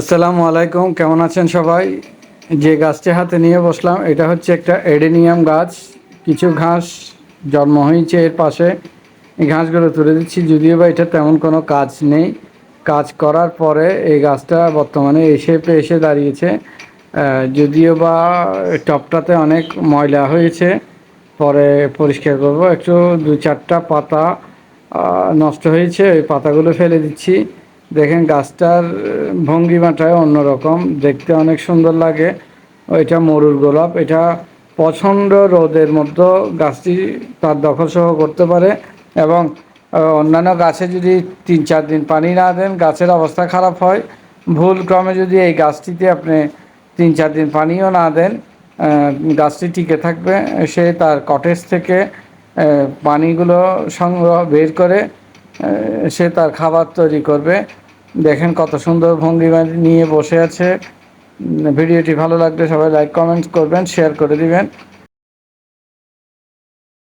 আসসালামু আলাইকুম, কেমন আছেন সবাই? যে গাছটি হাতে নিয়ে বসলাম, এটা হচ্ছে একটা এডেনিয়াম গাছ। কিছু ঘাস জন্ম হয়েছে এর পাশে। এই ঘাসগুলো তুলে দিচ্ছি, যদিও বা এটা তেমন কোনো কাজ নেই। কাজ করার পরে এই গাছটা বর্তমানে এসে এসে দাঁড়িয়েছে। যদিও বা টপটাতে অনেক ময়লা হয়েছে, পরে পরিষ্কার করব। একটু দু চারটা পাতা নষ্ট হয়েছে, ওই পাতাগুলো ফেলে দিচ্ছি। দেখেন গাছটার আহ, ভঙ্গিমাটাই অন্যরকম দেখতে অনেক সুন্দর লাগে। ওইটা মরুর গোলাপ এটা প্রচণ্ড রোদের মধ্যে গাছটি তার দখল সহ করতে পারে এবং অন্যান্য গাছে যদি তিন চার দিন পানি না দেন গাছের অবস্থা খারাপ হয়। ভুল ক্রমে যদি এই গাছটিতে আপনি তিন চার দিন পানিও না দেন গাছটি টিকে থাকবে সে তার কটেজ থেকে পানিগুলো সংগ্রহ বের করে সে তার খাবার তৈরি করবে। দেখেন কত সুন্দর ভঙ্গিমা নিয়ে বসে আছে। ভিডিওটি ভালো লাগলে সবাই লাইক কমেন্টস করবেন শেয়ার করে দিবেন।